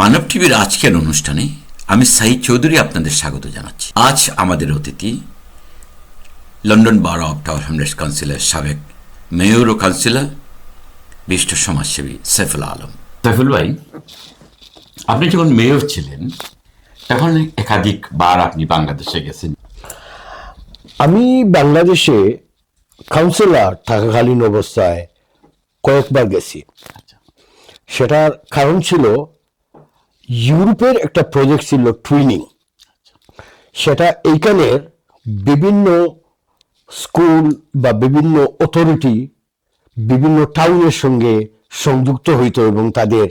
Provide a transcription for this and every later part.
মানব টিভির আজকের অনুষ্ঠানে আমি সাইদ চৌধুরী আপনাদের স্বাগত জানাচ্ছি। আজ আমাদের অতিথি London borough of Tower Hamlets কাউন্সিলের সাবেক মেয়র ও কাউন্সিলর বিশিষ্ট সমাজসেবী সাইফুল আলম। সাইফুল ভাই আপনি যখন মেয়র ছিলেন তখন একাধিক বার আপনি বাংলাদেশে গেছেন। আমি বাংলাদেশে কাউন্সিলর থাকাকালীন অবস্থায় কয়েকবার গেছি। সেটার কারণ ছিল ইউরোপের একটা প্রজেক্ট ছিল টুইনিং সেটা এইখানের বিভিন্ন স্কুল বা বিভিন্ন অথরিটি বিভিন্ন টাউনের সঙ্গে সংযুক্ত হইতো এবং তাদের.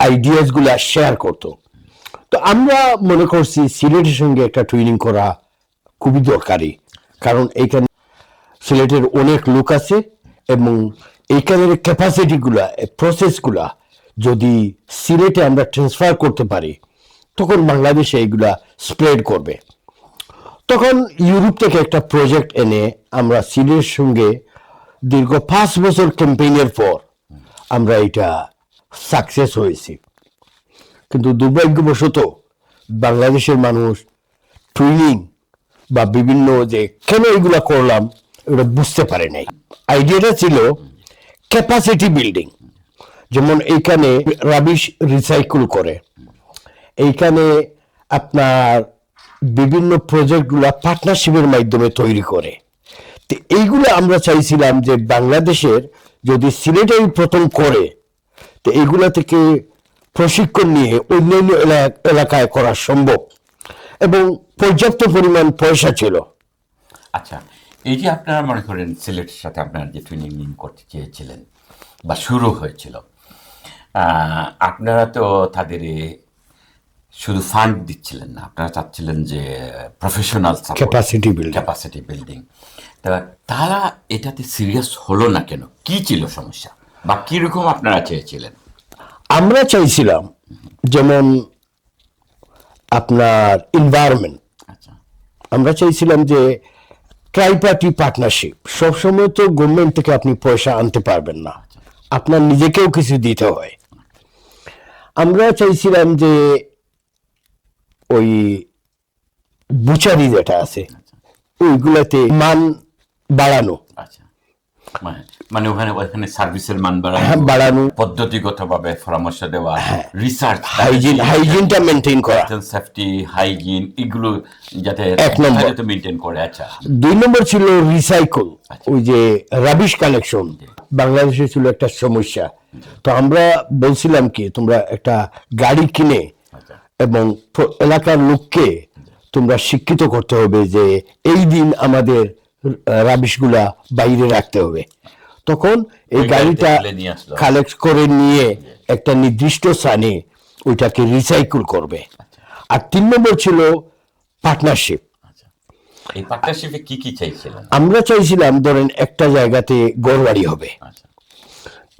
আইডিয়াসগুলো শেয়ার করতো। তো আমরা মনে করছি সিলেটের সঙ্গে একটা টুইনিং করা খুবই দরকারি। কারণ এইখানে সিলেটের অনেক লোক আছে এবং এইখানের ক্যাপাসিটিগুলা প্রসেসগুলা যদি সিলেটে আমরা ট্রান্সফার করতে পারি, তখন বাংলাদেশে এইগুলা স্প্রেড করবে। তখন ইউরোপ থেকে একটা প্রজেক্ট এনে আমরা সিলেটের সঙ্গে দীর্ঘ পাঁচ বছর ক্যাম্পেইনের পর আমরা এটা সাকসেস হয়েছি। কিন্তু দুর্ভাগ্যবশত বাংলাদেশের মানুষ ট্রেনিং বা বিভিন্ন যে কেন এগুলা করলাম এটা বুঝতে পারে নাই। আইডিয়াটা ছিল ক্যাপাসিটি বিল্ডিং যেমন এইখানে রাবিশ রিসাইকেল করে। এইখানে আপনার বিভিন্ন প্রজেক্টগুলো পার্টনারশিপের মাধ্যমে তৈরি করে। তো এইগুলো আমরা চাইছিলাম যে বাংলাদেশের যদি সিলেটেই প্রথম করে, তো এইগুলা থেকে প্রশিক্ষণ নিয়ে অন্যান্য এলা- এলাকায় করা সম্ভব। এবং পর্যাপ্ত পরিমাণ পয়সা ছিল। আচ্ছা এই যে আপনারা মনে করেন সিলেটের সাথে আপনারা যে ট্রেনিং করতে চেয়েছিলেন বা শুরু হয়েছিল আপনারা তো তাদের শুধু ফান্ড দিচ্ছিলেন না আপনারা চাচ্ছিলেন যে professional capacity building capacity building তারা এটাতে সিরিয়াস হলো না কেন? কি ছিল সমস্যা? বা কীরকম আপনারা চেয়েছিলেন? আমরা চাইছিলাম যেমন আপনার এনভায়রনমেন্ট আচ্ছা। আমরা চাইছিলাম যে ট্রাইপার্টি পার্টনারশিপ সবসময় তো গভর্নমেন্ট থেকে আপনি পয়সা আনতে পারবেন না। আপনার নিজেকেও কিছু দিতে হয়। আমরা চাইছিলাম যে ওই বুচারি যেটা আছে ওইগুলাতে মান বাড়ানো। আচ্ছা। মানে মানে ওখানে ওখানে সার্ভিসের মান হ্যাঁ, বাড়ানো। পদ্ধতিগতভাবে পরামর্শ দেওয়া রিসার্চ হাইজিন হাইজিনটা মেনটেন করা। সেফটি হাইজিন এগুলো যাতে এক নম্বর। মেনটেন করে আচ্ছা। দুই নম্বর ছিল রিসাইকেল ওই যে রাবিশ কালেকশন বাংলাদেশে ছিল একটা সমস্যা। তো আমরা বলছিলাম কি তোমরা একটা গাড়ি কিনে আচ্ছা। এবং এলাকার লোককে তোমরা শিক্ষিত করতে হবে যে এই দিন আমাদের রাবিশগুলা বাইরে রাখতে হবে। তখন এই গাড়িটা। কালেক্ট করে নিয়ে একটা নির্দিষ্ট স্থানে ওইটাকে রিসাইকেল করবে। আর তিন নম্বর ছিল পার্টনারশিপ আচ্ছা এই পার্টনারশিপে কি কি চাইছিলেন? আমরা চাইছিলাম ধরেন একটা জায়গাতে গড়বাড়ি হবে। আচ্ছা।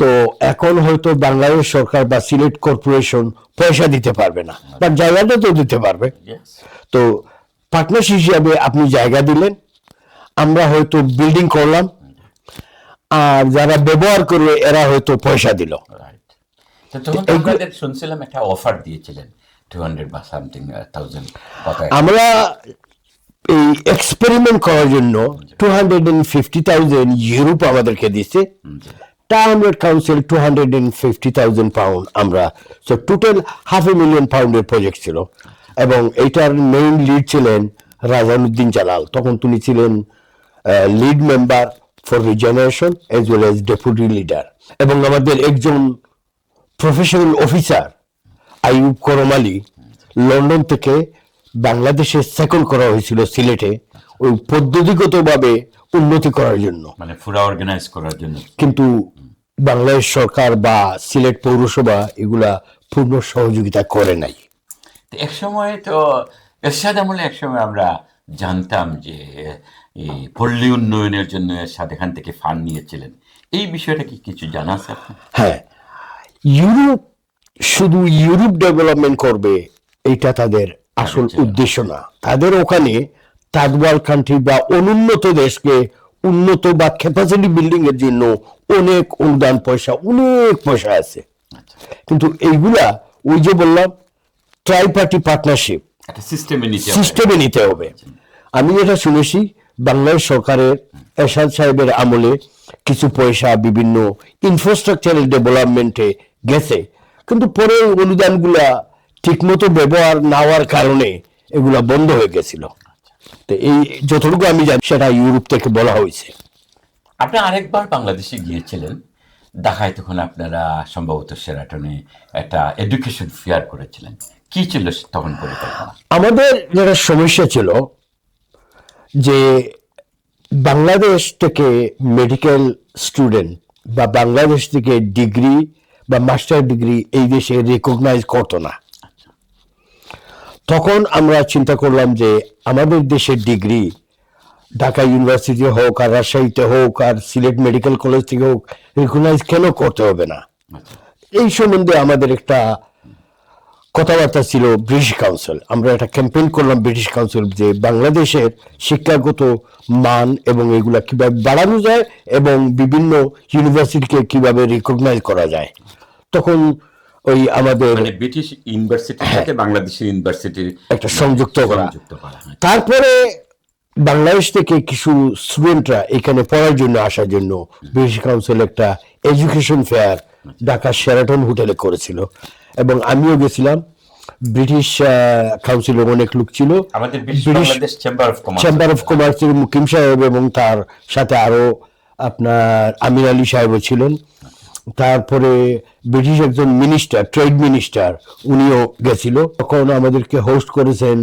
তো এখন হয়তো বাংলাদেশ সরকার বা সিলেট কর্পোরেশন পয়সা দিতে পারবে না বাট জায়গাটা তো দিতে পারবে। তো পার্টনারশিপ হিসাবে আপনি জায়গা দিলেন আমরা হয়তো বিল্ডিং করলাম আর যারা ব্যবহার করবে এরা হয়তো পয়সা দিল। শুনছিলাম একটা অফার দিয়েছিলেন টু হান্ড্রেড বা সামথিং থাউজেন্ড আমরা এই এক্সপেরিমেন্ট করার জন্য two hundred and fifty thousand Europe আমাদেরকে দিচ্ছে টাউনের council two hundred and fifty thousand pound আমরা। So total half a million পাউন্ডের প্রজেক্ট ছিল। এবং এইটার মেইন লিড ছিলেন রাজানুদ্দিন জালাল। তখন তিনি ছিলেন lead member for regeneration as well as deputy leader এবং আমাদের একজন professional officer Ayub Karam Ali, London থেকে বাংলাদেশে সেকেন্ড করা হয়েছিল সিলেটে ওই পদ্ধতিগতভাবে উন্নতি করার জন্য। মানে পুরা অর্গানাইজ করার জন্য। কিন্তু বাংলাদেশ সরকার বা সিলেট পৌরসভা এগুলা পূর্ণ সহযোগিতা করে নাই। এক সময় তো এরশাদ আমলে এক সময় আমরা জানতাম যে এই পল্লী উন্নয়নের জন্য এরশাদ এখান থেকে ফান্ড নিয়েছিলেন। এই বিষয়টা কি কিছু জানা আছে হ্যাঁ। ইউরোপ শুধু ইউরোপ ডেভেলপমেন্ট করবে এটা তাদের আসল উদ্দেশ্য না। তাদের ওখানে থার্ড কান্ট্রি বা অনুন্নত দেশকে উন্নত বা ক্যাপাসিটি বিল্ডিং এর জন্য অনেক অনুদান পয়সা অনেক পয়সা আছে। আচ্ছা। কিন্তু এইগুলা ওই যে বললাম ট্রাই পার্টি পার্টনারশিপ সিস্টেমে নিতে হবে। আমি এটা শুনেছি বাংলাদেশ সরকারের এরশাদ সাহেবের আমলে কিছু পয়সা বিভিন্ন ইনফ্রাস্ট্রাকচারাল ডেভেলপমেন্টে গেছে। কিন্তু পরে অনুদানগুলা ঠিকমতো ব্যবহার না হওয়ার কারণে এগুলা বন্ধ হয়ে গেছিল। তো এই যতটুকু আমি জানি সেটা ইউরোপ থেকে বলা হয়েছে। আপনি আরেকবার বাংলাদেশে গিয়েছিলেন। ঢাকায় তখন আপনারা সম্ভবত সেরাটনে একটা এডুকেশন ফেয়ার করেছিলেন। কি ছিল তখন পরিকল্পনা? আমাদের যেটা সমস্যা ছিল যে বাংলাদেশ থেকে মেডিকেল স্টুডেন্ট বা বাংলাদেশ থেকে ডিগ্রি বা মাস্টার ডিগ্রি এই দেশে রেকগনাইজ করতো না। তখন আমরা চিন্তা করলাম যে আমাদের দেশের ডিগ্রি ঢাকা ইউনিভার্সিটি হোক আর রাজশাহীতে হোক আর সিলেট মেডিকেল কলেজ থেকে হোক রেকগনাইজ কেন করতে হবে না? এই সম্বন্ধে আমাদের একটা কথাবার্তা ছিল ব্রিটিশ কাউন্সিল। আমরা একটা ক্যাম্পেইন করলাম ব্রিটিশ কাউন্সিল যে বাংলাদেশের শিক্ষাগত মান এবং এগুলা কীভাবে বাড়ানো যায় এবং বিভিন্ন ইউনিভার্সিটিকে কীভাবে রিকগনাইজ করা যায়। তখন ওই আমাদের মানে ব্রিটিশ ইউনিভার্সিটির সাথে বাংলাদেশের ইউনিভার্সিটির একটা সংযুক্ত করা। হয়। তারপরে বাংলাদেশ থেকে কিছু স্টুডেন্টরা এখানে পড়ার জন্য আসার জন্য ব্রিটিশ কাউন্সিল একটা এডুকেশন ফেয়ার ঢাকা শেরাটন হোটেলে করেছিল। এবং আমিও গেছিলাম। ব্রিটিশ কাউন্সিলের অনেক লোক ছিল। British chamber of commerce chamber of কমার্সের মুকিম সাহেব এবং তার সাথে আরও আপনার আমির আলী সাহেবও ছিলেন। তারপরে ব্রিটিশ একজন মিনিস্টার ট্রেড মিনিস্টার উনিও গেছিল। তখন আমাদেরকে হোস্ট করেছেন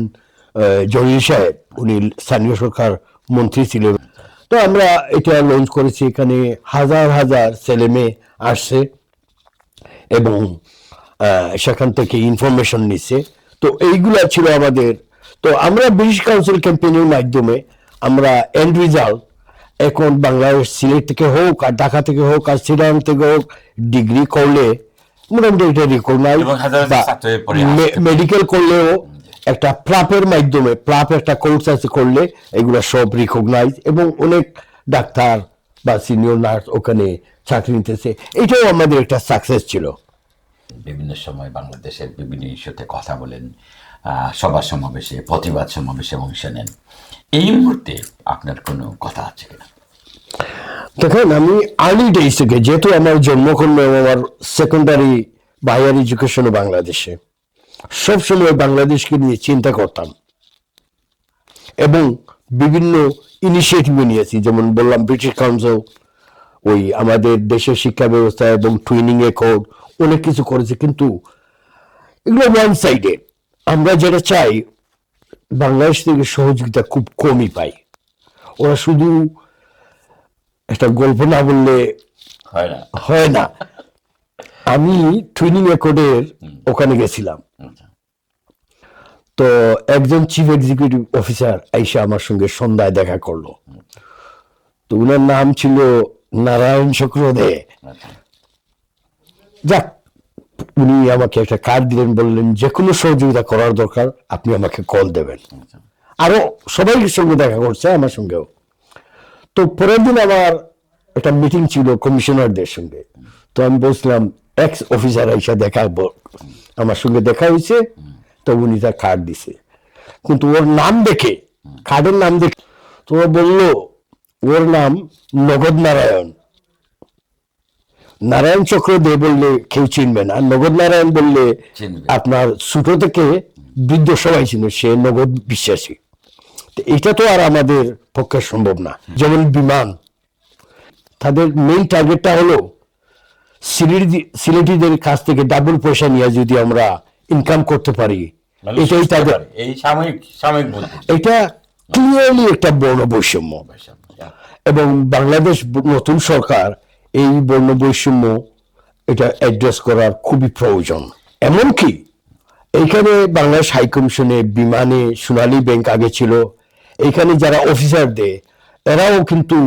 জহির সাহেব। উনি স্থানীয় সরকার মন্ত্রী ছিলেন। তো আমরা এটা লঞ্চ করেছি, এখানে হাজার হাজার ছেলে মেয়ে আসছে এবং সেখান থেকে ইনফরমেশন নিচ্ছে। তো এইগুলা ছিল আমাদের। তো আমরা ব্রিটিশ কাউন্সিল ক্যাম্পেইনের মাধ্যমে আমরা এন্ড রেজাল্ট এখন বাংলাদেশ সিলেট থেকে হোক আর ঢাকা থেকে হোক আর সিরাম থেকে হোক ডিগ্রি করলে মোটামুটি এটা রিকগনাইজ মেডিকেল করলেও একটা প্রাপের মাধ্যমে প্রাপ একটা কোর্স আছে করলে এগুলো সব রিকগনাইজ এবং অনেক ডাক্তার বা সিনিয়র নার্স ওখানে চাকরি নিতেছে। এটাও আমাদের একটা সাকসেস ছিল। বিভিন্ন সময় বাংলাদেশের বিভিন্ন ইস্যুতে কথা বলেন। সভা সমাবেশে, প্রতিবাদ সমাবেশে অংশ নেন। এই মুহূর্তে আপনার কোনো কথা আছে কিনা? দেখেন, আমি আর্লি ডেজ থেকে, যেহেতু আমার জন্মকর্ম আমার সেকেন্ডারি বা হায়ার এডুকেশনও বাংলাদেশে সবসময় বাংলাদেশকে নিয়ে চিন্তা করতাম এবং বিভিন্ন ইনিশিয়েটিভ নিয়েছি। যেমন বললাম ব্রিটিশ কাউন্সিল ওই আমাদের দেশের শিক্ষা ব্যবস্থা এবং টুইনিং এ কোড অনেক কিছু করেছে, কিন্তু এগুলো ওয়ান সাইডেড আমরা যেটা চাই বাংলাদেশ থেকে সহযোগিতা খুব কমই পাই। ওরা শুধু একটা গল্প না বললে হয় না। হয় না। আমি ট্রেনিং রেকর্ডের ওখানে গেছিলাম। আচ্ছা। তো একজন চিফ এক্সিকিউটিভ অফিসার আইসা আমার সঙ্গে সন্ধ্যায় দেখা করল। তো উনার নাম ছিল নারায়ণ চক্রদে আচ্ছা। যাক উনি আমাকে একটা কার্ড দিলেন বললেন যে কোনো সহযোগিতা করার দরকার আপনি আমাকে কল দেবেন। আচ্ছা। আরও সবাই সঙ্গে দেখা করছে আমার সঙ্গেও। তো পরের দিন আমার একটা মিটিং ছিল কমিশনারদের সঙ্গে। তো আমি বলছিলাম এক্স অফিসার এসে দেখা আমার সঙ্গে দেখা হয়েছে তো উনি তার কার্ড দিছে। কিন্তু ওর নাম দেখে কার্ডের নাম দেখে তো ও বলল ওর নাম নগদ নারায়ণ। নারায়ণ চক্র দে বললে কেউ চিনবে না নগদ নারায়ণ বললে আপনার ছোট থেকে বৃদ্ধ সবাই চিনে সে নগদ বিশ্বাসী। এটা তো আর আমাদের পক্ষে সম্ভব না। যেমন বিমান তাদের মেইন টার্গেটটা হলো সিলেটি সিলেটিদের কাছ থেকে ডাবল পয়সা নিয়ে যদি আমরা ইনকাম করতে পারি এটাই তাদের এই সাময়িক সাময়িক এটা ক্লিয়ারলি একটা বড় বৈষম্য। এবং বাংলাদেশ নতুন সরকার এই বর্ণ বৈষম্য এটা অ্যাড্রেস করার খুবই প্রয়োজন। এমনকি এইখানে বাংলাদেশ হাইকমিশনে বিমানে সোনালী ব্যাংক আগে ছিল, এইখানে যারা অফিসারদের এরাও কিন্তু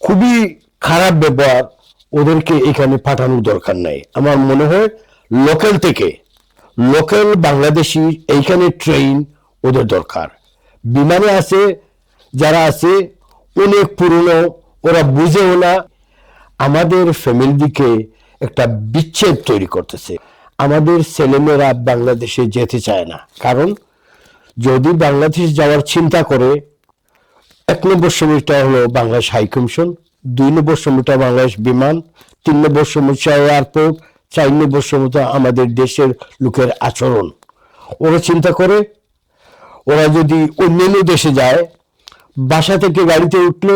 খুবই খারাপ ব্যবহার ওদেরকে এখানে পাঠানোর দরকার নাই। আমার মনে হয় লোকাল থেকে লোকাল বাংলাদেশি এইখানে ট্রেন ওদের দরকার। বিমানে আছে, যারা আছে, অনেক পুরনো ওরা বুঝেও না আমাদের ফ্যামিলিকে একটা বিচ্ছেদ তৈরি করতেছে। আমাদের ছেলেমেয়েরা বাংলাদেশে যেতে চায় না। কারণ যদি বাংলাদেশ যাওয়ার চিন্তা করে, এক নম্বর সময়টা হলো বাংলাদেশ হাই কমিশন দুই নম্বর সময়টা বাংলাদেশ বিমান, তিন নম্বর সমস্যা এয়ারপোর্ট চার নম্বর সময়টা আমাদের দেশের লোকের আচরণ। ওরা চিন্তা করে, ওরা যদি অন্যান্য দেশে যায়, বাসা থেকে গাড়িতে উঠল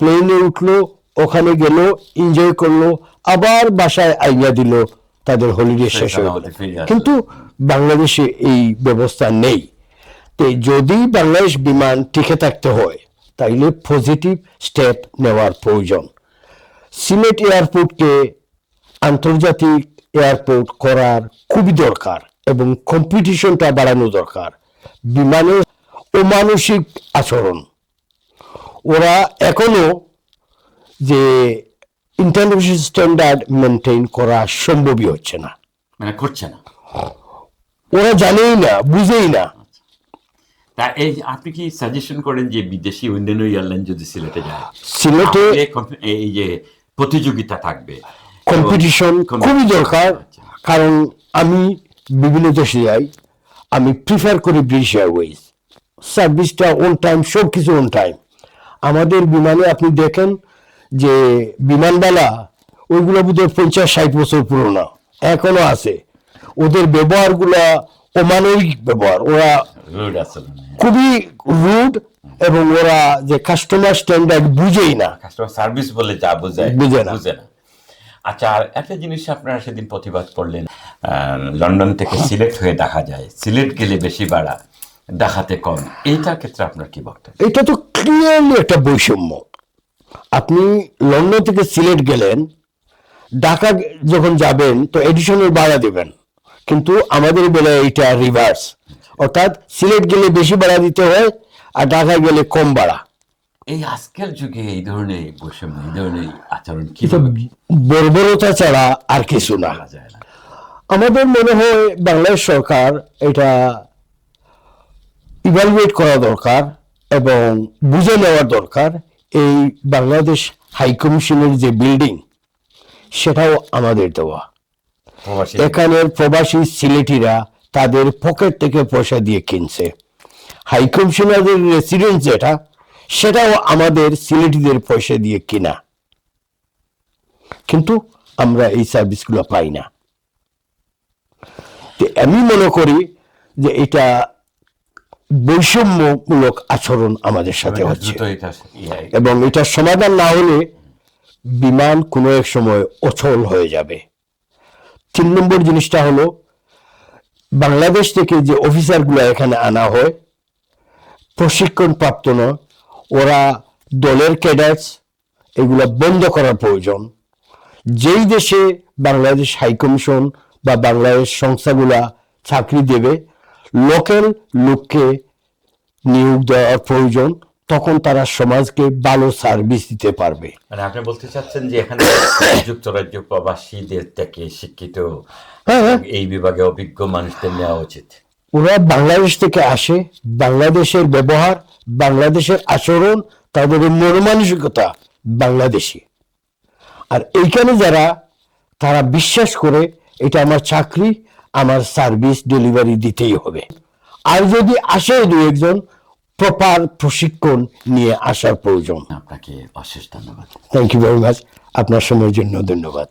প্লেনে উঠল ওখানে গেল এনজয় করল আবার বাসায় আইয়া দিল তাদের হলিডে শেষ হয়ে গেল। কিন্তু বাংলাদেশে এই ব্যবস্থা নেই। তো যদি বাংলাদেশ বিমান টিকে থাকতে হয় তাইলে পজিটিভ স্টেপ নেওয়ার প্রয়োজন। সিলেট এয়ারপোর্টকে আন্তর্জাতিক এয়ারপোর্ট করার খুবই দরকার এবং কম্পিটিশনটা বাড়ানো দরকার। বিমানের অমানসিক আচরণ। ওরা এখনও যে ইন্টারন্যাশনাল স্ট্যান্ডার্ড মেনটেন করা সম্ভবই হচ্ছে না। মানে করছে না। ওরা জানেই না বুঝেই না। তা এই আপনি কি সাজেশন করেন যে বিদেশি অন্যান্য এয়ারলাইন যদি সিলেটে যায়? সিলেটে এই যে প্রতিযোগিতা থাকবে। কম্পিটিশন খুবই দরকার আচ্ছা। কারণ আমি বিভিন্ন দেশে যাই আমি প্রিফার করি ব্রিটিশ এয়ারওয়েজ সার্ভিসটা অন টাইম সব কিছু অন টাইম আমাদের বিমানে আপনি দেখেন যে বিমানবালা ওইগুলো বোধহয় পঞ্চাশ ষাট বছর পুরনো এখনও আছে। ওদের ব্যবহারগুলা অমানবিক ব্যবহার। ওরা রোড আসলে না খুবই রুড এবং ওরা যে কাস্টমার স্ট্যান্ডার্ড বুঝেই না। কাস্টমার সার্ভিস বলে যা বোঝায় বুঝে না। বুঝে না। আচ্ছা আর একটা জিনিস আপনারা সেদিন প্রতিবাদ করলেন আহ, লন্ডন থেকে সিলেট হয়ে দেখা যায়। সিলেট গেলে বেশি ভাড়া দেখাতে কম। এইটার ক্ষেত্রে আপনার কি বক্তব্য? এটা তো ক্লিয়ারলি একটা বৈষম্য। আপনি লন্ডন থেকে সিলেট গেলেন ঢাকা যখন যাবেন তো এডিশনাল ভাড়া দেবেন। কিন্তু আমাদের বেলায় এটা রিভার্স অর্থাৎ সিলেট গেলে বেশি ভাড়া দিতে হয় আর ঢাকা গেলে কম ভাড়া এই আজকের যুগে এই ধরনের বৈষম্য এই ধরনের আচরণ কি বর্বরতা ছাড়া আর কিছু না। আমাদের মনে হয় বাংলাদেশ সরকার এটা ইভালুয়েট করা দরকার এবং বুঝে নেওয়ার দরকার এই বাংলাদেশ হাই কমিশনের যে বিল্ডিং সেটাও আমাদের দেওয়া। এখানের প্রবাসী সিলেটিরা তাদের পকেট থেকে পয়সা দিয়ে কিনছে। হাই কমিশনারের রেসিডেন্স যেটা সেটাও আমাদের সিলেটিদের পয়সা দিয়ে কিনা। কিন্তু আমরা এই সার্ভিসগুলো পাই না। আমি মনে করি যে এটা বৈষম্যমূলক আচরণ আমাদের সাথে হচ্ছে। এবং এটা সমাধান না হলে বিমান কোনো এক সময় অচল হয়ে যাবে। তিন নম্বর জিনিসটা হলো বাংলাদেশ থেকে যে অফিসারগুলো এখানে আনা হয় প্রশিক্ষণ প্রাপ্ত নয় ওরা দলের ক্যাডার্স এগুলো বন্ধ করার প্রয়োজন। যেই দেশে বাংলাদেশ হাইকমিশন বা বাংলাদেশ সংস্থাগুলা চাকরি দেবে লোকাল লোককে নিয়োগ দেওয়ার প্রয়োজন তখন তারা সমাজকে ভালো সার্ভিস দিতে পারবে। মানে আপনি বলতে চাচ্ছেন যে এখানে যুক্তরাজ্য প্রবাসীদের থেকে শিক্ষিত হ্যাঁ, হ্যাঁ। এই বিভাগে অভিজ্ঞ মানুষদের নেওয়া উচিত। ওরা বাংলাদেশ থেকে আসে বাংলাদেশের ব্যবহার বাংলাদেশের আচরণ তাদের মনমানসিকতা বাংলাদেশি। আর এইখানে যারা তারা বিশ্বাস করে এটা আমার চাকরি আমার সার্ভিস ডেলিভারি দিতেই হবে। আর যদি আসে দু একজন প্রপার প্রশিক্ষণ নিয়ে আসার প্রয়োজন। আপনাকে অশেষ ধন্যবাদ। থ্যাংক ইউ ভেরি মাচ আপনার সময়ের জন্য ধন্যবাদ।